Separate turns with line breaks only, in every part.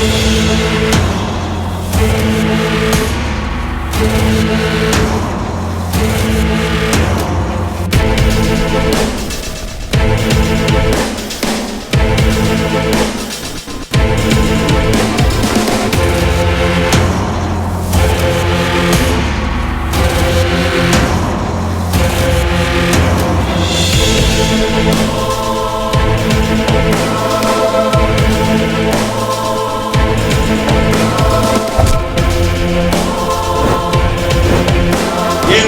We'll be right.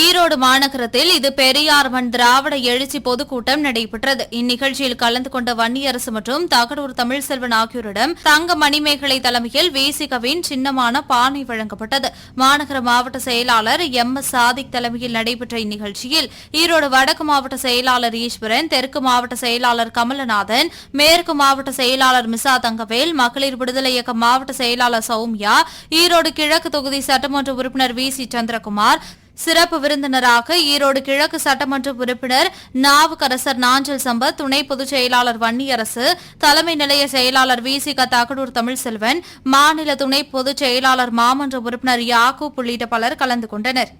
Erode மாநகரத்தில் இது பெரியார் மண் திராவிட எழுச்சி பொதுக்கூட்டம் நடைபெற்றது. இந்நிகழ்ச்சியில் கலந்து கொண்ட வன்னியரசு மற்றும் தகடூர் தமிழ்செல்வன் ஆகியோரிடம் தங்க மணிமேகலை தலைமையில் வேசிகவின் சின்னமான பானை வழங்கப்பட்டது. மாநகர மாவட்ட செயலாளர் எம். எஸ். சாதிக் தலைமையில் நடைபெற்ற இந்நிகழ்ச்சியில் ஈரோடு வடக்கு மாவட்ட செயலாளர் ஈஸ்வரன் தெற்கு மாவட்ட செயலாளர் கமலநாதன் மேற்கு மாவட்ட செயலாளர் மிசா தங்கவேல் மகளிர் விடுதலை இயக்க மாவட்ட செயலாளர் சௌமியா ஈரோடு கிழக்கு தொகுதி சட்டமன்ற உறுப்பினர் வி. சி. சந்திரகுமார் சிறப்பு விருந்தினராக ஈரோடு கிழக்கு சட்டமன்ற உறுப்பினர் நாவுக்கரசர் நாஞ்சல் சம்பத் துணை பொதுச் செயலாளர் வன்னியரசு தலைமை நிலைய செயலாளர் வி சி தகடூர் தமிழ்செல்வன் மாநில துணை பொதுச் செயலாளர் மாமன்ற உறுப்பினர் யாக்கூப் உள்ளிட்ட பலர் கலந்து கொண்டனர்.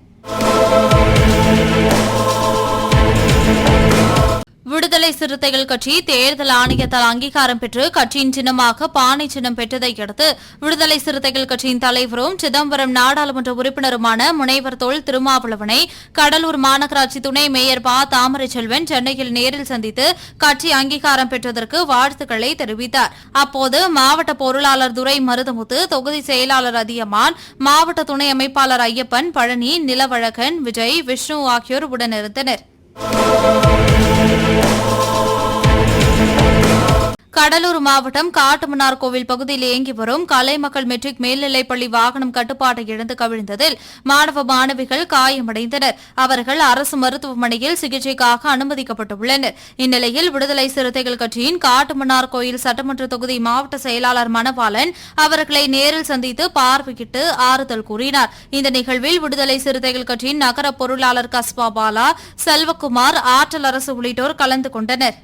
விடுதலை சிறுத்தைகள் கட்சி தேர்தல் ஆணையத்தால் அங்கீகாரம் பெற்று கட்சியின் சின்னமாக பானை சின்னம் பெற்றதை அடுத்து விடுதலை சிறுத்தைகள் கட்சியின் தலைவரும் சிதம்பரம் நாடாளுமன்ற உறுப்பினருமான முனைவர் தொல் திருமாவளவனை கடலூர் மாநகராட்சி துணை மேயர் பா. தாமரை செல்வன் சென்னையில் நேரில் சந்தித்து கட்சி அங்கீகாரம் பெற்றதற்கு வாழ்த்துக்களை தெரிவித்தார். அப்போது மாவட்ட பொருளாளர் துரை மருதமுத்து தொகுதி செயலாளர் அதியமான் மாவட்ட துணை அமைப்பாளர் ஐயப்பன் பழனி நிலவழகன் விஜய் விஷ்ணு ஆகியோர் உடனிருந்தனர் Thank you. கடலூர் மாவட்டம் காட்டுமன்னார் கோவில் பகுதியில் இயங்கி வரும் கலைமக்கள் மெட்ரிக் மேல்நிலைப்பள்ளி வாகனம் கட்டுப்பாட்டை இழந்து கவிழ்ந்ததில் மாணவ மாணவிகள் காயமடைந்தனர். அவர்கள் அரசு மருத்துவமனையில் சிகிச்சைக்காக அனுமதிக்கப்பட்டுள்ளனர். இந்நிலையில் விடுதலை சிறுத்தைகள் கட்சியின் காட்டுமன்னார் கோயில் சட்டமன்ற தொகுதி மாவட்ட செயலாளர் மணவாளன் அவர்களை நேரில் சந்தித்து பார்வையிட்டு ஆறுதல் கூறினார். இந்த நிகழ்வில் விடுதலை சிறுத்தைகள் கட்சியின் நகர பொருளாளர் கஸ்பா பாலா செல்வகுமார் ஆற்றல் அரசு உள்ளிட்டோர் கலந்து கொண்டனர்.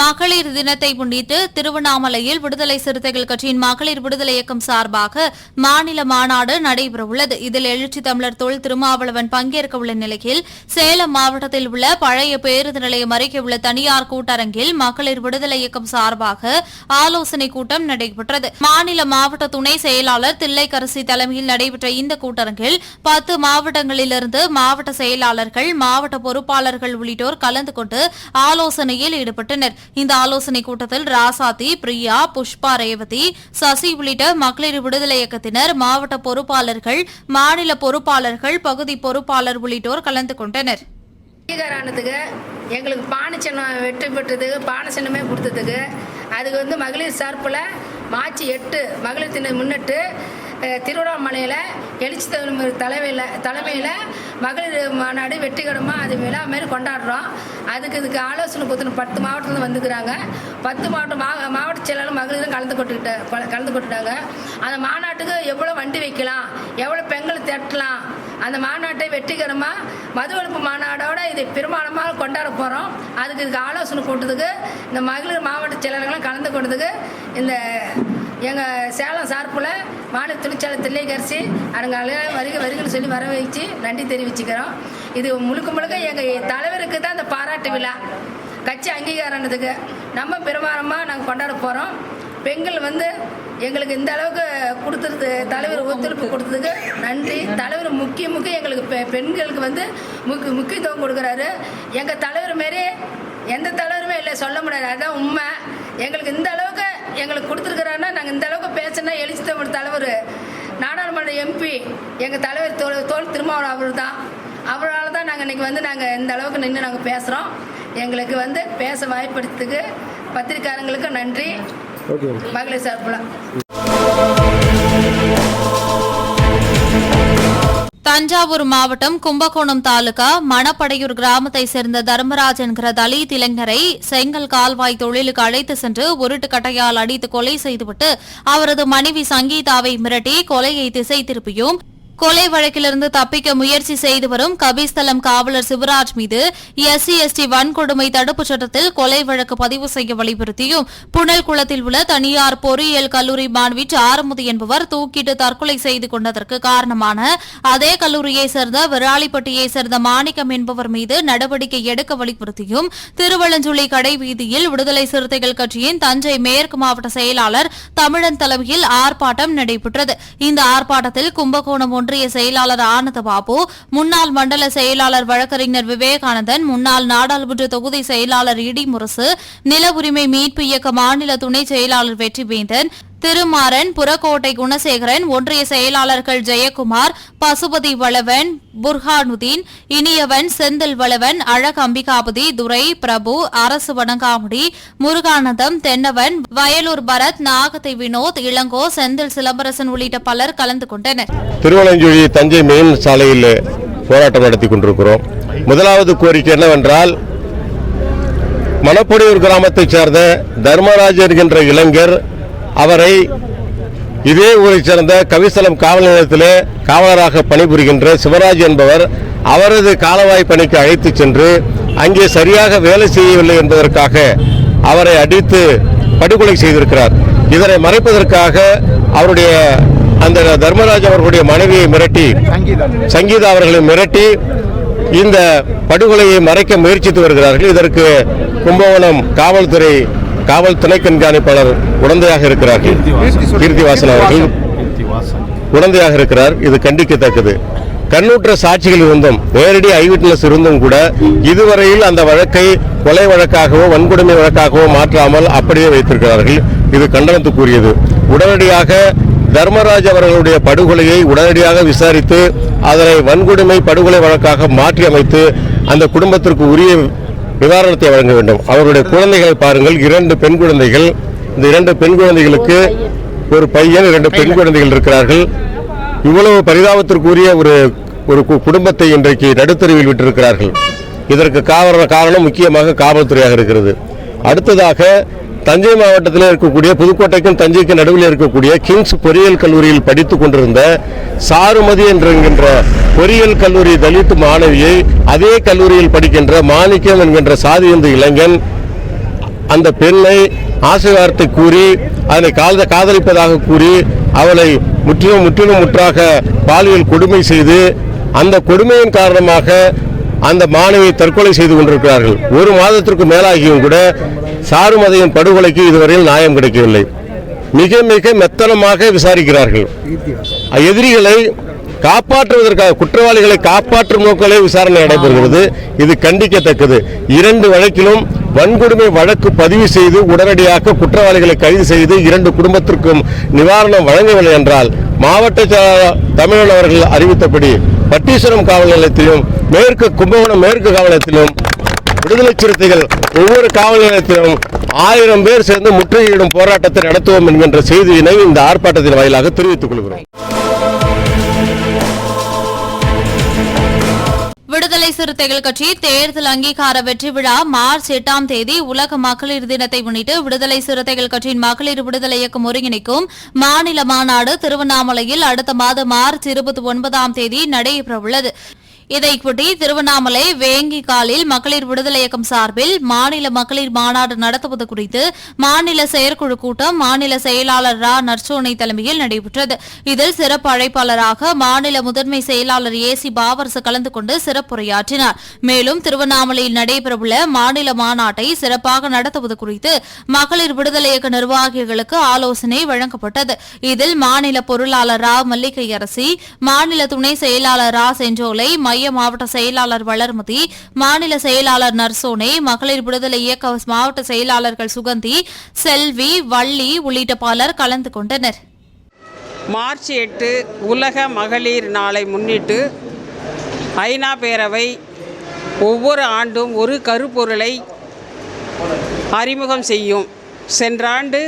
மகளிர் தினத்தை முன்னிட்டு திருவண்ணாமலையில் விடுதலை சிறுத்தைகள் கட்சியின் மகளிர் விடுதலை இயக்கம் சார்பாக மாநில மாநாடு நடைபெறவுள்ளது. இதில் எழுச்சி தமிழர் தொல் திருமாவளவன் பங்கேற்க உள்ள நிலையில் சேலம் மாவட்டத்தில் உள்ள பழைய பேருந்து நிலையம் அருகே உள்ள தனியார் கூட்டரங்கில் மகளிர் விடுதலை இயக்கம் சார்பாக ஆலோசனை கூட்டம் நடைபெற்றது. மாநில மாவட்ட துணை செயலாளர் தில்லைக்கரசி தலைமையில் நடைபெற்ற இந்த கூட்டரங்கில் பத்து மாவட்டங்களிலிருந்து மாவட்ட செயலாளர்கள் மாவட்ட பொறுப்பாளர்கள் உள்ளிட்டோர் கலந்து கொண்டு ஆலோசனையில் ஈடுபட்டனர். இந்த ஆலோசனை கூட்டத்தில் ராசாத்தி பிரியா புஷ்பா ரேவதி சசி உள்ளிட்ட மகளிர் விடுதலை இயக்கத்தினர் மாவட்ட பொறுப்பாளர்கள் மாநில பொறுப்பாளர்கள் பகுதி பொறுப்பாளர் உள்ளிட்டோர் கலந்து கொண்டனர்.
அங்கீகாரானதுக்கு எங்களுக்கு பானச்சின்னம் வெற்றி பெற்றதுக்கு பானச்சின்னமே கொடுத்ததுக்கு அதுக்கு வந்து மகளிர் சார்பில் மார்ச் எட்டு மகளிர் தினம் முன்னிட்டு திருவண்ணாமலையில் எழுச்சி தலைமை தலைமையில் தலைமையில் மகளிர் மாநாடு வெற்றிகரமாக அது விழா மாரி கொண்டாடுறோம். அதுக்கு இதுக்கு ஆலோசனை கொடுத்துன்னு பத்து மாவட்டத்தில் வந்துக்கிறாங்க பத்து மாவட்டம் மா மாவட்ட செயலாளர் மகளிரும் கலந்து கொட்டுக்கிட்ட கலந்து கொட்டுட்டாங்க அந்த மாநாட்டுக்கு எவ்வளோ வண்டி வைக்கலாம் எவ்வளோ பெண்கள் தட்டலாம் அந்த மாநாட்டை வெற்றிகரமாக மது ஒழிப்பு மாநாடோட இது பெரும்பாலமாக கொண்டாட போகிறோம் அதுக்கு இதுக்கு ஆலோசனை கூட்டத்துக்கு இந்த மகளிர் மாவட்ட செயலாளர்கள்லாம் கலந்து கொண்டதுக்கு இந்த எங்கள் சேலம் சார்பில் மாநில தொழிற்சாலை தில்லைக்கரிசி அவங்க வருகை வருகைன்னு சொல்லி வர வச்சு நன்றி தெரிவிச்சுக்கிறோம். இது முழுக்க முழுக்க எங்கள் தலைவருக்கு தான் இந்த பாராட்டு விழா. கட்சி அங்கீகாரத்துக்கு நம்ம பெருமானமாக நாங்கள் கொண்டாட போகிறோம் பெண்கள் வந்து எங்களுக்கு இந்த அளவுக்கு கொடுத்துருக்கு தலைவர் ஒத்துழைப்பு கொடுத்ததுக்கு நன்றி. தலைவர் முக்கிய முக்கிய எங்களுக்கு பெ- பெண்களுக்கு வந்து முக்கிய முக்கியத்துவம் கொடுக்குறாரு. எங்கள் தலைவர் மாரி எந்த தலைவருமே இல்லை சொல்ல முடியாது. அதுதான் உண்மை. எங்களுக்கு இந்த அளவுக்கு எங்களுக்கு கொடுத்துருக்குறாருன்னா பேசினா எழுச்சி தமிழ் தலைவர். நாடாளுமன்ற எம்பி எங்கள் தலைவர் தோல் தோல் திருமாவளவன் அவர் தான். அவரால் தான் நாங்கள் இன்றைக்கி வந்து நாங்கள் இந்த அளவுக்கு நின்று நாங்கள் பேசுகிறோம் எங்களுக்கு வந்து பேச வாய்ப்படுத்துக்கு பத்திரிக்காரங்களுக்கு நன்றி. மகளிர் சார்பில்.
தஞ்சாவூர் மாவட்டம் கும்பகோணம் தாலுகா மணப்படையூர் கிராமத்தை சேர்ந்த தர்மராஜ் என்கிற தலித் இளைஞரை செங்கல் கால்வாய் தொழிலுக்கு அழைத்து சென்று உருட்டு கட்டையால் அடித்து கொலை செய்துவிட்டு அவரது மனைவி சங்கீதாவை மிரட்டி கொலையை திசை திருப்பியும். கொலை வழக்கிலிருந்து தப்பிக்க முயற்சி செய்து வரும் கபிஸ்தலம் காவலர் சிவராஜ் மீது எஸ்சி எஸ்டி வன்கொடுமை தடுப்புச் சட்டத்தில் கொலை வழக்கு பதிவு செய்ய வலியுறுத்தியும் புனல் குளத்தில் உள்ள தனியார் பொறியியல் கல்லூரி மாணவி ஆறுமுதி என்பவர் தூக்கிட்டு தற்கொலை செய்து கொண்டதற்கு காரணமான அதே கல்லூரியை சேர்ந்த விராலிப்பட்டியை சேர்ந்த மாணிக்கம் என்பவர் மீது நடவடிக்கை எடுக்க வலியுறுத்தியும் திருவள்ளஞ்சுழி கடை வீதியில் விடுதலை சிறுத்தைகள் கட்சியின் தஞ்சை மேற்கு மாவட்ட செயலாளர் தமிழன் தலைமையில் ஆர்ப்பாட்டம் நடைபெற்றது. இந்த ஆர்ப்பாட்டத்தில் கும்பகோணம் ஒன்றிய செயலாளர் ஆனந்த பாபு முன்னாள் மண்டல செயலாளர் வழக்கறிஞர் விவேகானந்தன் முன்னாள் நாடாளுமன்ற தொகுதி செயலாளர் இடிமுரசு நில உரிமை மீட்பு இயக்க மாநில துணை செயலாளர் வெற்றிவேந்தன் திருமாறன் புறக்கோட்டை குணசேகரன் ஒன்றிய செயலாளர்கள் ஜெயக்குமார் பசுபதி வளவன் புர்ஹானுதீன் இனியவன் செந்தில் வளவன் அழகம்பிகாபதி துரை பிரபு அரசு வணங்காமுடி முருகானந்தம் தென்னவன் வயலூர் பரத் நாகத்தை வினோத் இளங்கோ செந்தில் சிலம்பரசன் உள்ளிட்ட பலர் கலந்து கொண்டனர்.
திருவலஞ்சுழி தஞ்சை மெயின் சாலையில் போராட்டம் நடத்தி கொண்டிருக்கிறோம். முதலாவது கோரிக்கை என்னவென்றால் மணப்படியூர் கிராமத்தைச் சேர்ந்த தர்மராஜர் என்ற இளைஞர் அவரை இதே ஊரைச் சேர்ந்த கவிசலம் காவல் நிலையத்திலே காவலராக பணிபுரிகின்ற சிவராஜ் என்பவர் அவரது காலவாய் பணிக்கு அழைத்துச் சென்று அங்கே சரியாக வேலை செய்யவில்லை என்பதற்காக அவரை அடித்து படுகொலை செய்திருக்கிறார். இதனை மறைப்பதற்காக அவருடைய அந்த தர்மராஜ் அவர்களுடைய மனைவியை மிரட்டி சங்கீதா அவர்களை மிரட்டி இந்த படுகொலையை மறைக்க முயற்சித்து வருகிறார்கள். இதற்கு கும்பகோணம் காவல்துறை காவல் துணை கண்காணிப்பாளர் உடந்தையாக இருக்கிறார்கள். கீர்த்திவாசன் அவர்கள் உடந்தையாக இருக்கிறார். இது கண்டிக்கத்தக்கது. கண்ணூற்ற சாட்சிகள் இருந்தும் நேரடி ஐவிட்னஸ் இருந்தும் கூட இதுவரையில் அந்த வழக்கை கொலை வழக்காகவோ வன்கொடுமை வழக்காகவோ மாற்றாமல் அப்படியே வைத்திருக்கிறார்கள். இது கண்டனத்துக்குரியது. உடனடியாக தர்மராஜ் அவர்களுடைய படுகொலையை உடனடியாக விசாரித்து அதனை வன்கொடுமை படுகொலை வழக்காக மாற்றி அமைத்து அந்த குடும்பத்திற்கு உரிய நிவாரணத்தை வழங்க வேண்டும். அவருடைய குழந்தைகளை பாருங்கள். இரண்டு பெண் குழந்தைகள். இந்த இரண்டு பெண் குழந்தைகளுக்கு ஒரு பையன் இரண்டு பெண் குழந்தைகள் இருக்கிறார்கள். இவ்வளவு பரிதாபத்திற்குரிய ஒரு ஒரு குடும்பத்தை இன்றைக்கு நடுத்தருவில் விட்டிருக்கிறார்கள். இதற்கு காரண காரணம் முக்கியமாக காவல்துறையாக இருக்கிறது. அடுத்ததாக தஞ்சை மாவட்டத்தில் இருக்கக்கூடிய புதுக்கோட்டைக்கும் தஞ்சைக்கும் நடுவில் இருக்கக்கூடிய கிங்ஸ் பொறியியல் கல்லூரியில் படித்துக் கொண்டிருந்த சாருமதி என்கின்ற பொறியியல் கல்லூரி தலித் மாணவியை அதே கல்லூரியில் படிக்கின்ற மாணிக்கம் என்கின்ற சாதி இந்து இளைஞன் அந்த பெண்ணை ஆசை வார்த்தை கூறி அதனை காத காதலிப்பதாக கூறி அவளை முற்றிலும் முற்றிலும் முற்றாக பாலியல் கொடுமை செய்து அந்த கொடுமையின் காரணமாக அந்த மாணவியை தற்கொலை செய்து கொண்டிருக்கிறார்கள். ஒரு மாதத்திற்கு மேலாகியும் கூட சாருமதையின் படுகொலைக்கு இதுவரையில் நியாயம் கிடைக்கவில்லை. மிக மிக மெத்தனமாக விசாரிக்கிறார்கள். எதிரிகளை காப்பாற்றுவதற்காக குற்றவாளிகளை காப்பாற்றும் நோக்கிலே விசாரணை நடைபெறுகிறது. இது கண்டிக்கத்தக்கது. இரண்டு வழக்கிலும் வன்கொடுமை வழக்கு பதிவு செய்து உடனடியாக குற்றவாளிகளை கைது செய்து இரண்டு குடும்பத்திற்கும் நிவாரணம் வழங்கவில்லை என்றால் மாவட்ட தமிழன் அவர்கள் அறிவித்தபடி பட்டீஸ்வரம் காவல் நிலையத்திலும் மேற்கு கும்பகோணம் மேற்கு காவல் நிலையத்திலும் விடுதலை சிறுத்தைகள் ஒவ்வொரு காவல் நிலையத்திலும் ஆயிரம் பேர் சேர்ந்து முற்றுகையிடும் போராட்டத்தை நடத்துவோம் என்கின்ற செய்தியினை இந்த ஆர்ப்பாட்டத்தின் வாயிலாக தெரிவித்துக் கொள்கிறோம்.
விடுதலை சிறுத்தைகள் கட்சி தேர்தல் அங்கீகார வெற்றி விழா மார்ச் எட்டாம் தேதி உலக மகளிர் தினத்தை முன்னிட்டு விடுதலை சிறுத்தைகள் கட்சியின் மகளிர் விடுதலை இயக்கம் ஒருங்கிணைக்கும் மாநில மாநாடு திருவண்ணாமலையில் அடுத்த மாதம் மார்ச் இருபத்தி ஒன்பதாம் தேதி நடைபெறவுள்ளது. இதையொட்டி திருவண்ணாமலை வேங்கிக்காலில் மகளிர் விடுதலை இயக்கம் சார்பில் மாநில மகளிர் மாநாடு நடத்துவது குறித்து மாநில செயற்குழு கூட்டம் மாநில செயலாளர் ரா. நர்சோனை தலைமையில் நடைபெற்றது. இதில் சிறப்பு அழைப்பாளராக மாநில முதன்மை செயலாளர் ஏ. சி. பாவரசு கலந்து கொண்டு சிறப்புரையாற்றினார். மேலும் திருவண்ணாமலையில் நடைபெறவுள்ள மாநில மாநாட்டை சிறப்பாக நடத்துவது குறித்து மகளிர் விடுதலை இயக்க நிர்வாகிகளுக்கு ஆலோசனை வழங்கப்பட்டது. இதில் மாநில பொருளாளர் ரா. மல்லிகை அரசி மாநில துணை செயலாளர் ரா. செஞ்சோலை மைய மாவட்ட செயலாளர் வளர்மதி மாநில செயலாளர் நர்சோனே மகளிர் விடுதலை இயக்க மாவட்ட செயலாளர்கள் சுகந்தி செல்வி வள்ளி உள்ளிட்ட பலர் கலந்து கொண்டனர்.
மார்ச் எட்டு உலக மகளிர் நாளை முன்னிட்டு ஐநா பேரவை ஒவ்வொரு ஆண்டும் ஒரு கருப்பொருளை அறிமுகம் செய்யும். சென்ற ஆண்டு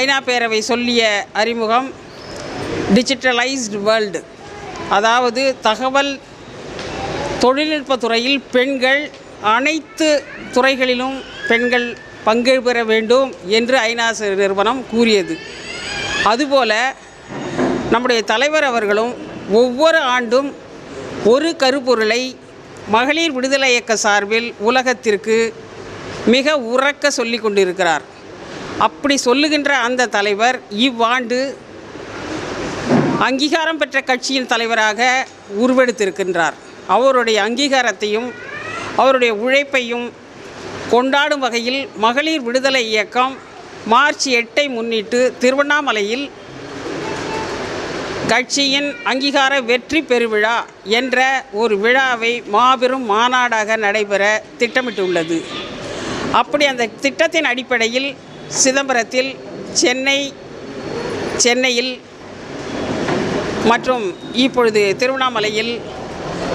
ஐநா பேரவை சொல்லிய அறிமுகம் டிஜிட்டலைஸ்டு வேர்ல்டு. அதாவது தகவல் தொழில்நுட்ப துறையில் பெண்கள் அனைத்து துறைகளிலும் பெண்கள் பங்கு பெற வேண்டும் என்று ஐநா நிறுவனம் கூறியது. அதுபோல நம்முடைய தலைவர் அவர்களும் ஒவ்வொரு ஆண்டும் ஒரு கருப்பொருளை மகளிர் விடுதலை இயக்க சார்பில் உலகத்திற்கு மிக உறக்க சொல்லி கொண்டிருக்கிறார். அப்படி சொல்லுகின்ற அந்த தலைவர் இவ்வாண்டு அங்கீகாரம் பெற்ற கட்சியின் தலைவராக உருவெடுத்திருக்கின்றார். அவருடைய அங்கீகாரத்தையும் அவருடைய உழைப்பையும் கொண்டாடும் வகையில் மகளிர் விடுதலை இயக்கம் மார்ச் எட்டை முன்னிட்டு திருவண்ணாமலையில் கட்சியின் அங்கீகார வெற்றி பெருவிழா என்ற ஒரு விழாவை மாபெரும் மாநாடாக நடைபெற திட்டமிட்டுள்ளது. அப்படி அந்த திட்டத்தின் அடிப்படையில் சிதம்பரத்தில் சென்னை சென்னையில் மற்றும் இப்பொழுது திருவண்ணாமலையில்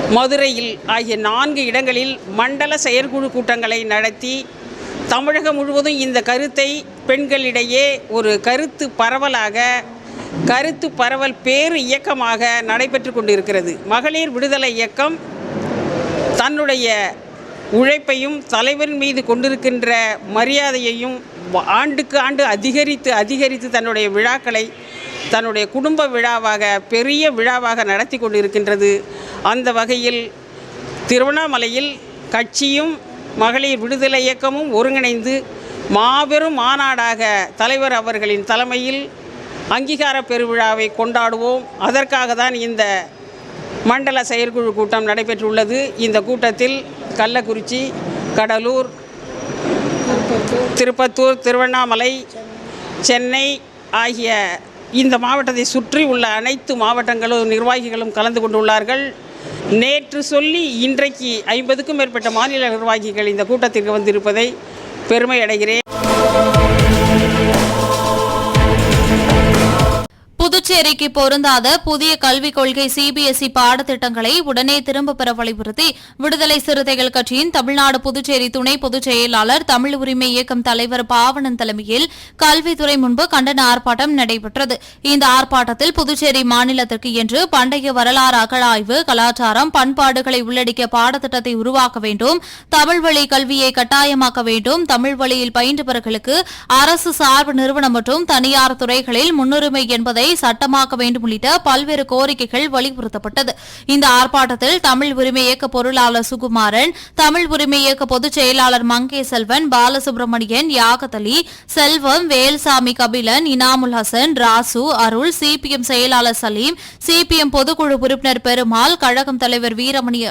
மதுரையில் ஆகிய நான்கு இடங்களில் மண்டல செயற்குழு கூட்டங்களை நடத்தி தமிழகம் முழுவதும் இந்த கருத்தை பெண்களிடையே ஒரு கருத்து பரவலாக கருத்து பரவல் பேரு இயக்கமாக நடைபெற்று கொண்டிருக்கிறது. மகளிர் விடுதலை இயக்கம் தன்னுடைய உழைப்பையும் தலைவரின் மீது கொண்டிருக்கின்ற மரியாதையையும் ஆண்டுக்கு ஆண்டு அதிகரித்து அதிகரித்து தன்னுடைய விழாக்களை தன்னுடைய குடும்ப விழாவாக பெரிய விழாவாக நடத்தி கொண்டிருக்கின்றது. அந்த வகையில் திருவண்ணாமலையில் கட்சியும் மகளிர் விடுதலை இயக்கமும் ஒருங்கிணைந்து மாபெரும் மாநாடாக தலைவர் அவர்களின் தலைமையில் அங்கீகார பெருவிழாவை கொண்டாடுவோம். அதற்காக தான் இந்த மண்டல செயற்குழு கூட்டம் நடைபெற்றுள்ளது. இந்த கூட்டத்தில் கள்ளக்குறிச்சி கடலூர் திருப்பத்தூர் திருவண்ணாமலை சென்னை ஆகிய இந்த மாவட்டத்தை சுற்றி உள்ள அனைத்து மாவட்டங்களும் நிர்வாகிகளும் கலந்து கொண்டுள்ளார்கள். நேற்று சொல்லி இன்றைக்கு ஐம்பதுக்கும் மேற்பட்ட மாநில நிர்வாகிகள் இந்த கூட்டத்திற்கு வந்திருப்பதை பெருமை அடைகிறேன்
புதுச்சேரிக்கு பொருந்தாத புதிய கல்விக் கொள்கை சிபிஎஸ்இ பாடத்திட்டங்களை உடனே திரும்பப் பெற வலியுறுத்தி விடுதலை சிறுத்தைகள் கட்சியின் தமிழ்நாடு புதுச்சேரி துணை பொதுச் செயலாளர் தமிழ் உரிமை இயக்கம் தலைவர் பாவனன் தலைமையில் கல்வித்துறை முன்பு கண்டன ஆர்ப்பாட்டம் நடைபெற்றது. இந்த ஆர்ப்பாட்டத்தில் புதுச்சேரி மாநிலத்திற்கு என்று பண்டைய வரலாறு அகழாய்வு கலாச்சாரம் பண்பாடுகளை உள்ளடக்கிய பாடத்திட்டத்தை உருவாக்க வேண்டும் தமிழ் வழி கல்வியை கட்டாயமாக்க வேண்டும் தமிழ் வழியில் பயின்றவர்களுக்கு அரசு சார்பு நிறுவனம் மற்றும் தனியார் துறைகளில் முன்னுரிமை என்பதை சட்ட சட்டமாக்க வேண்டும் உள்ளிட்ட பல்வேறு கோரிக்கைகள் வலியுறுத்தப்பட்டது. இந்த ஆர்ப்பாட்டத்தில் தமிழ் உரிமை இயக்க பொருளாளர் சுகுமாரன் தமிழ் உரிமை இயக்க பொதுச் செயலாளர் மங்கே செல்வன் பாலசுப்ரமணியன் யாகத் செல்வம் வேல்சாமி கபிலன் இனாமுல் ஹசன் ராசு அருள் சிபிஎம் செயலாளர் சலீம் சிபிஎம் பொதுக்குழு உறுப்பினர் பெருமாள் கழகம் தலைவர் வீரமணி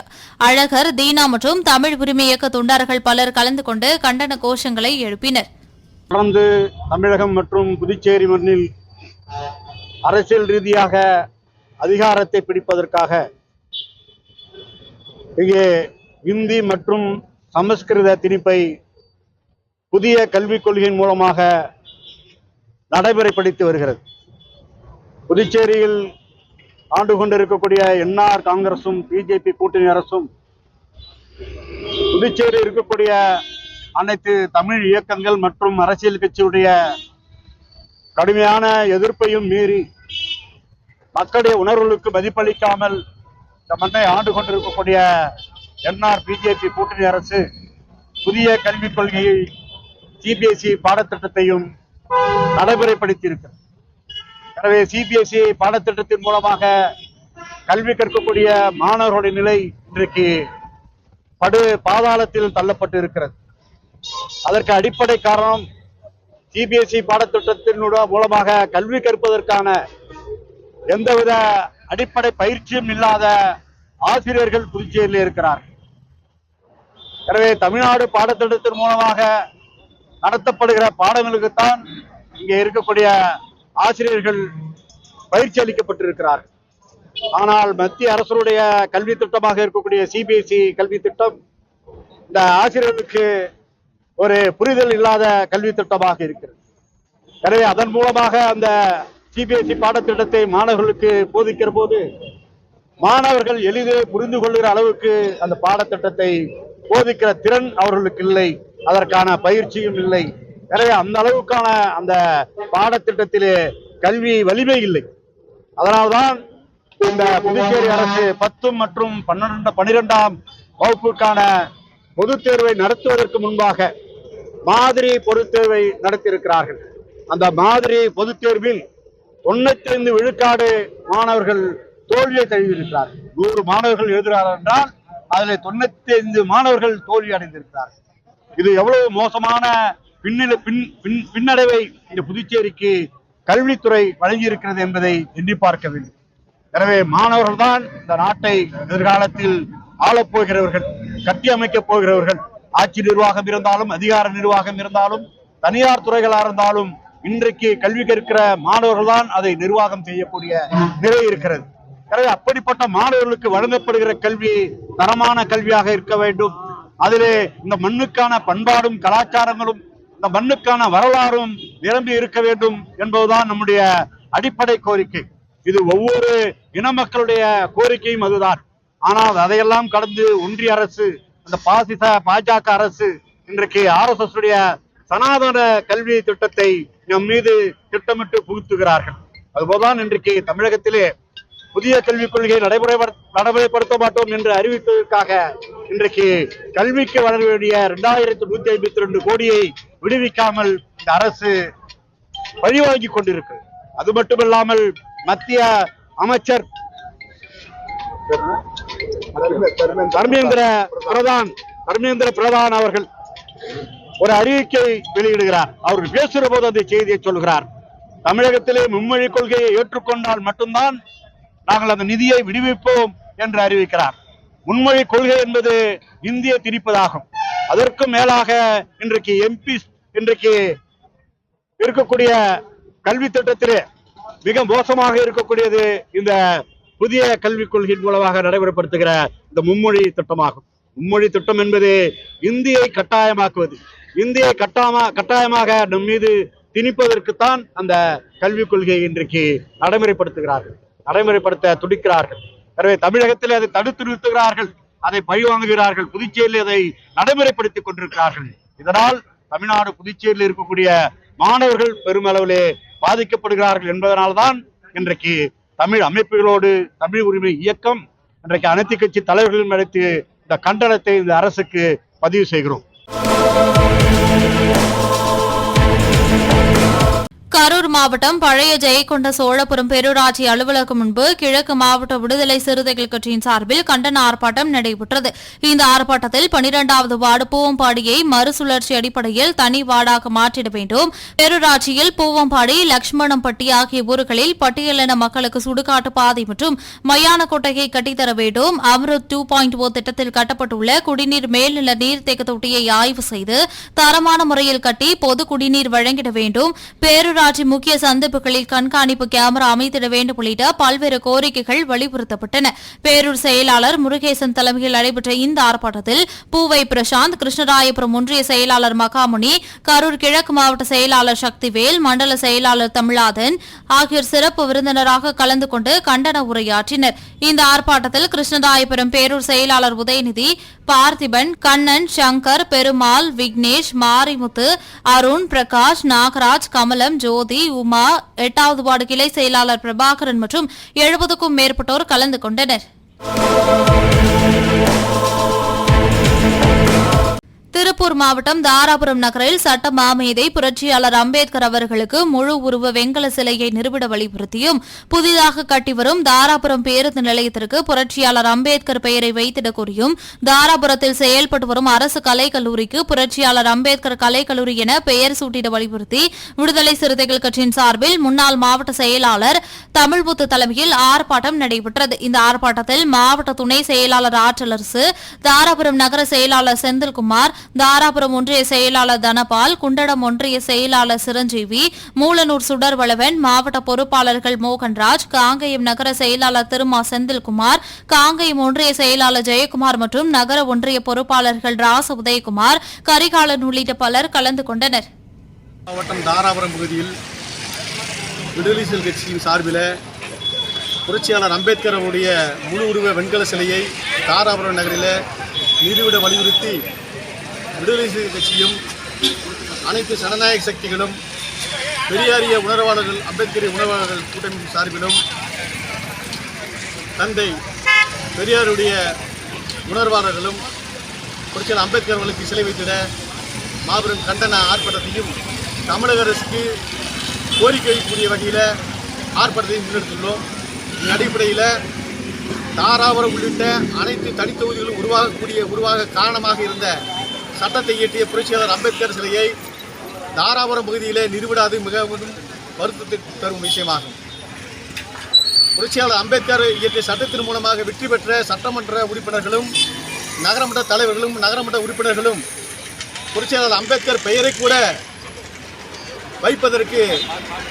அழகர் தீனா மற்றும் தமிழ் உரிமை இயக்க தொண்டர்கள் பலர் கலந்து கொண்டு கண்டன கோஷங்களை எழுப்பினர்.
தொடர்ந்து தமிழகம் மற்றும் புதுச்சேரி மண்ணில் அரசியல் ரீதியாக அதிகாரத்தை பிடிப்பதற்காக. இங்கே இந்தி மற்றும் சமஸ்கிருத திணிப்பை புதிய கல்விக் கொள்கையின் மூலமாக நடைமுறைப்படுத்தி வருகிறது. புதுச்சேரியில் ஆண்டு கொண்டிருக்கக்கூடிய என்ஆர் காங்கிரசும் பிஜேபி கூட்டணி அரசும் புதுச்சேரி இருக்கக்கூடிய அனைத்து தமிழ் இயக்கங்கள் மற்றும் அரசியல் கட்சியுடைய கடுமையான எதிர்ப்பையும் மீறி மக்களுடைய உணர்வுகளுக்கு மதிப்பளிக்காமல் இந்த மண்ணை ஆண்டு கொண்டிருக்கக்கூடிய என்ஆர் பிஜேபி கூட்டணி அரசு புதிய கல்விக் கொள்கையை சிபிஎஸ்இ பாடத்திட்டத்தையும் நடைமுறைப்படுத்தி இருக்கிறது எனவே சிபிஎஸ்இ பாடத்திட்டத்தின் மூலமாக கல்வி கற்கக்கூடிய மாணவர்களுடைய நிலை இன்றைக்கு படு பாதாளத்தில் தள்ளப்பட்டு இருக்கிறது அதற்கு அடிப்படை காரணம் சிபிஎஸ்இ பாடத்திட்டத்தின் மூலமாக கல்வி கற்பதற்கான எந்தவித அடிப்படை பயிற்சியும் இல்லாத ஆசிரியர்கள் புதுச்சேரியில் இருக்கிறார். எனவே தமிழ்நாடு பாடத்திட்டத்தின் மூலமாக நடத்தப்படுகிற பாடங்களுக்குத்தான் இங்கே இருக்கக்கூடிய ஆசிரியர்கள் பயிற்சி அளிக்கப்பட்டிருக்கிறார். ஆனால் மத்திய அரசுடைய கல்வி திட்டமாக இருக்கக்கூடிய சிபிஎஸ்இ கல்வி திட்டம் இந்த ஆசிரியர்களுக்கு ஒரு புரிதல் இல்லாத கல்வி திட்டமாக இருக்கிறது. எனவே அதன் மூலமாக அந்த சிபிஎஸ்இ பாடத்திட்டத்தை மாணவர்களுக்கு போதிக்கிற போது மாணவர்கள் எளிதில் புரிந்து கொள்கிற அளவுக்கு அந்த பாடத்திட்டத்தை போதிக்கிற திறன் அவர்களுக்கு இல்லை. அதற்கான பயிற்சியும் இல்லை. எனவே அந்த அளவுக்கான அந்த பாடத்திட்டத்திலே கல்வி வலிமை இல்லை. அதனால்தான் இந்த புதுச்சேரி அரசு பத்து மற்றும் பன்னிரண்டு பனிரெண்டாம் வகுப்புக்கான பொதுத் தேர்வை நடத்துவதற்கு முன்பாக மாதிரி பொதுத் தேர்வை நடத்தியிருக்கிறார்கள். அந்த மாதிரி பொதுத் தேர்வில் தொண்ணூத்தி ஐந்து விழுக்காடு மாணவர்கள் தோல்வியை தழுவியிருக்கிறார். நூறு மாணவர்கள் எழுதுகிறார்கள் என்றால் அதில் தொண்ணூத்தி ஐந்து மாணவர்கள் தோல்வி அடைந்திருக்கிறார்கள் இது எவ்வளவு மோசமான பின்னிலை பின் பின் பின்னடைவை இந்த புதுச்சேரிக்கு கல்வித்துறை வழங்கியிருக்கிறது என்பதை எண்ணி பார்க்க வேண்டும் எனவே மாணவர்கள் தான் இந்த நாட்டை எதிர்காலத்தில் ஆளப்போகிறவர்கள் கட்டி அமைக்கப் போகிறவர்கள். ஆட்சி நிர்வாகம் இருந்தாலும் அதிகார நிர்வாகம் இருந்தாலும் தனியார் துறைகளாக இருந்தாலும் இன்றைக்கு கல்வி கற்கிற மாணவர்கள் தான் அதை நிர்வாகம் செய்யக்கூடிய நிலை இருக்கிறது. எனவே அப்படிப்பட்ட மாணவர்களுக்கு வழங்கப்படுகிற கல்வி தரமான கல்வியாக இருக்க வேண்டும். அதிலே இந்த மண்ணுக்கான பண்பாடும் கலாச்சாரங்களும் இந்த மண்ணுக்கான வரலாறும் நிரம்பி இருக்க வேண்டும் என்பதுதான் நம்முடைய அடிப்படை கோரிக்கை. இது ஒவ்வொரு இன மக்களுடைய கோரிக்கையும் அதுதான். ஆனால் அதையெல்லாம் கடந்து ஒன்றிய அரசு அந்த பாசிச பாஜக அரசு இன்றைக்கு ஆர் எஸ் எஸ் உடைய சனாதன கல்வி திட்டத்தை நம் மீது திட்டமிட்டு புகுத்துகிறார்கள். அதுபோல்தான் இன்றைக்கு தமிழகத்திலே புதிய கல்விக் கொள்கையை நடைமுறை நடைமுறைப்படுத்த மாட்டோம் என்று அறிவித்ததற்காக இன்றைக்கு கல்விக்கு வழங்க வேண்டிய இரண்டாயிரத்தி நூத்தி ஐம்பத்தி ரெண்டு கோடியை விடுவிக்காமல் இந்த அரசு பழிவாங்கி கொண்டிருக்கு அது மட்டுமில்லாமல் மத்திய அமைச்சர் தர்மேந்திர பிரதான் தர்மேந்திர பிரதான் அவர்கள் ஒரு அறிவிக்கை வெளியிடுகிறார். அவர் பேசுகிற போது அந்த செய்தியை சொல்கிறார். தமிழகத்திலே மும்மொழி கொள்கையை ஏற்றுக்கொண்டால் மட்டும்தான் நாங்கள் அந்த நிதியை விடுவிப்போம் என்று அறிவிக்கிறார். முன்மொழி கொள்கை என்பது இந்திய திணிப்பதாகும். அதற்கும் மேலாக இன்றைக்கு எம்பி இன்றைக்கு இருக்கக்கூடிய கல்வி திட்டத்திலே மிக மோசமாக இருக்கக்கூடியது இந்த புதிய கல்விக் கொள்கையின் மூலமாக நடைமுறைப்படுத்துகிற இந்த மும்மொழி திட்டமாகும். மும்மொழி திட்டம் என்பது இந்தியை கட்டாயமாக்குவது. இந்தியை கட்டாயமா கட்டாயமாக நம் மீது திணிப்பதற்குத்தான் அந்த கல்விக் கொள்கையை இன்றைக்கு நடைமுறைப்படுத்துகிறார்கள். நடைமுறைப்படுத்த துடிக்கிறார்கள். எனவே தமிழகத்தில் அதை தடுத்து நிறுத்துகிறார்கள். அதை பழிவாங்குகிறார்கள். புதுச்சேரியில் அதை நடைமுறைப்படுத்திக் கொண்டிருக்கிறார்கள். இதனால் தமிழ்நாடு புதுச்சேரியில் இருக்கக்கூடிய மாணவர்கள் பெருமளவிலே பாதிக்கப்படுகிறார்கள் என்பதனால்தான் இன்றைக்கு தமிழ் அமைப்புகளோடு தமிழ் உரிமை இயக்கம் இன்றைக்கு அனைத்து கட்சி தலைவர்களும் நடத்தி இந்த கண்டனத்தை இந்த அரசுக்கு பதிவு செய்கிறோம். Thank you.
கரூர் மாவட்டம் பழைய ஜெயக்கொண்ட சோழபுரம் பேரூராட்சி அலுவலகம் முன்பு கிழக்கு மாவட்ட விடுதலை சிறுத்தைகள் கட்சியின் சார்பில் கண்டன ஆர்ப்பாட்டம் நடைபெற்றது. இந்த ஆர்ப்பாட்டத்தில் பனிரெண்டாவது வார்டு பூவம்பாடியை மறுசுழற்சி அடிப்படையில் தனி வார்டாக மாற்றிட வேண்டும். பேரூராட்சியில் பூவம்பாடி லட்சுமணம்பட்டி ஆகிய ஊர்களில் பட்டியலின மக்களுக்கு சுடுகாட்டு பாதை மற்றும் மயான கொட்டையை கட்டித்தர வேண்டும். அம்ருத் டூ பாயிண்ட் ஓ திட்டத்தில் கட்டப்பட்டுள்ள குடிநீர் மேல்நில நீர்த்தேக்க தொட்டியை ஆய்வு செய்து தரமான முறையில் கட்டி பொது குடிநீர் வழங்கிட வேண்டும். பேரூராட்சி முக்கிய சந்திப்புகளில் கண்காணிப்பு கேமரா அமைத்திட வேண்டும் உள்ளிட்ட பல்வேறு கோரிக்கைகள் வலியுறுத்தப்பட்டன. பேரூர் செயலாளர் முருகேசன் தலைமையில் நடைபெற்ற இந்த ஆர்ப்பாட்டத்தில் பூவை பிரசாந்த் கிருஷ்ணராயபுரம் ஒன்றிய செயலாளர் மகாமுனி கரூர் கிழக்கு மாவட்ட செயலாளர் சக்திவேல் மண்டல செயலாளர் தமிழாதன் ஆகியோர் சிறப்பு விருந்தினராக கலந்து கொண்டு கண்டன உரையாற்றினர். இந்த ஆர்ப்பாட்டத்தில் கிருஷ்ணராயபுரம் பேரூர் செயலாளர் உதயநிதி பார்த்திபன் கண்ணன் சங்கர் பெருமாள் விக்னேஷ் மாரிமுத்து அருண் பிரகாஷ் நாகராஜ் கமலம் ஜோ ஜோதி உமா எட்டாவது வார்டு கிளை செயலாளர் பிரபாகரன் மற்றும் எழுபதுக்கும் மேற்பட்டோர் கலந்து கொண்டனர். திருப்பூர் மாவட்டம் தாராபுரம் நகரில் சட்ட மாமேதை புரட்சியாளர் அம்பேத்கர் அவர்களுக்கு முழு உருவ வெங்கல சிலையை நிறுவிட வலியுறுத்தியும் புதிதாக கட்டி வரும் தாராபுரம் பேருந்து நிலையத்திற்கு புரட்சியாளர் அம்பேத்கர் பெயரை வைத்திடக் கோரியும் தாராபுரத்தில் செயல்பட்டு வரும் அரசு கலைக்கல்லூரிக்கு புரட்சியாளர் அம்பேத்கர் கலைக்கல்லூரி என பெயர் சூட்டிட வலியுறுத்தி விடுதலை சிறுத்தைகள் கட்சியின் சார்பில் முன்னாள் மாவட்ட செயலாளர் தமிழ்முத்து தலைமையில் ஆர்ப்பாட்டம் நடைபெற்றது. இந்த ஆர்ப்பாட்டத்தில் மாவட்ட துணை செயலாளர் ஆற்றலரசு தாராபுரம் நகர செயலாளர் செந்தில்குமார் தாராபுரம் ஒன்றிய செயலாளர் தனபால் குண்டடம் ஒன்றிய செயலாளர் சிரஞ்சீவி மூலனூர் சுடர்வளவன் மாவட்ட பொறுப்பாளர்கள் மோகன்ராஜ் காங்கயம் நகர செயலாளர் திருமா செந்தில்குமார் காங்கயம் ஒன்றிய செயலாளர் ஜெயக்குமார் மற்றும் நகர ஒன்றிய பொறுப்பாளர்கள் ராச உதயகுமார் கரிகாலன் உள்ளிட்ட பலர் கலந்து கொண்டனர்.
மாவட்டம் தாராபுரம் பகுதியில் விடுதலை சிறுத்தைகள் கட்சியின் சார்பில் புரட்சியாளர் அம்பேத்கர் அவருடைய முழு உருவ வெண்கல சிலையை தாராபுரம் நகரில் நிறுவிட வலியுறுத்தி விடுதலை சிறுத்தை கட்சியும் அனைத்து ஜனநாயக சக்திகளும் பெரியாரிய உணர்வாளர்கள் அம்பேத்கரிய உணர்வாளர்கள் கூட்டமைப்பு சார்பிலும் தந்தை பெரியாருடைய உணர்வாளர்களும் புரட்சியாளர் அம்பேத்கர் அவர்களுக்கு சிலை வைத்திட மாபெரும் கண்டன ஆர்ப்பாட்டத்தையும் தமிழக அரசுக்கு கோரிக்கை வைக்கக்கூடிய வகையில் ஆர்ப்பாட்டத்தையும் முன்னெடுத்துள்ளோம். அடிப்படையில் தாராபுரம் உள்ளிட்ட அனைத்து தனித்தொகுதிகளும் உருவாகக்கூடிய உருவாக காரணமாக இருந்த சட்டத்தை இயற்றிய புரட்சியாளர் அம்பேத்கர் சிலையை தாராபுரம் பகுதியிலே நிறுவிடாது மிகவும் வருத்தத்தை தரும் விஷயமாகும். புரட்சியாளர் அம்பேத்கர் இயற்றிய சட்டத்தின் மூலமாக வெற்றி பெற்ற சட்டமன்ற உறுப்பினர்களும் நகரமன்ற தலைவர்களும் நகரமன்ற உறுப்பினர்களும் புரட்சியாளர் அம்பேத்கர் பெயரை கூட வைப்பதற்கு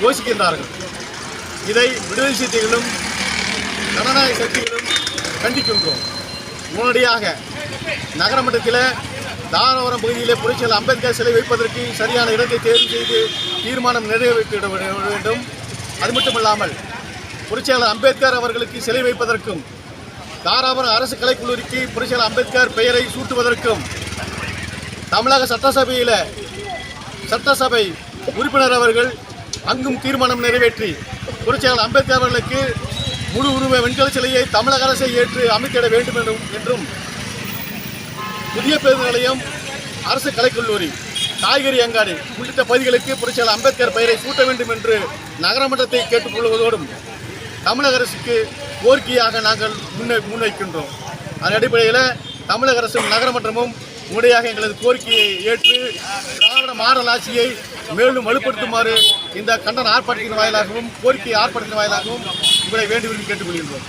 யோசிக்கின்றார்கள். இதை விடுதலை சிறுத்தைகளும் ஜனநாயக சக்திகளும் கண்டிக்கின்றோம். உடனடியாக நகரமன்றத்தில் தாராபுரம் பகுதியிலே புரட்சியில் அம்பேத்கர் சிலை வைப்பதற்கு சரியான இடத்தை தேர்வு செய்து தீர்மானம் நிறைவேற்றிட வேண்டும். அது மட்டுமல்லாமல் புரட்சியாளர் அம்பேத்கர் அவர்களுக்கு சிலை வைப்பதற்கும் தாராபுரம் அரசு கலைக்கல்லூரிக்கு புரட்சியாளர் அம்பேத்கர் பெயரை சூட்டுவதற்கும் தமிழக சட்டசபையில் சட்டசபை உறுப்பினர் அவர்கள் அங்கும் தீர்மானம் நிறைவேற்றி புரட்சியாளர் அம்பேத்கர் அவர்களுக்கு முழு உரிமை வெண்கல சிலையை தமிழக அரசை ஏற்று அமைத்திட வேண்டும் என்றும் என்றும் புதிய பேருந்து நிலையம் அரசு கலைக்கல்லூரி காய்கறி அங்காடி உள்ளிட்ட பகுதிகளுக்கு புரட்சியாளர் அம்பேத்கர் பெயரை சூட்ட வேண்டும் என்று நகரமன்றத்தை கேட்டுக்கொள்வதோடும் தமிழக அரசுக்கு கோரிக்கையாக நாங்கள் முன்னை முன்வைக்கின்றோம். அதன் அடிப்படையில் தமிழக அரசும் நகரமன்றமும் முறையாக எங்களது கோரிக்கையை ஏற்று திராவிட மாடல் ஆட்சியை மேலும் வலுப்படுத்துமாறு இந்த கண்டன ஆர்ப்பாட்டத்தின் வாயிலாகவும் கோரிக்கை ஆர்ப்பாட்டத்தின் வாயிலாகவும் உங்களை வேண்டுமென்று கேட்டுக்கொள்கின்றோம்.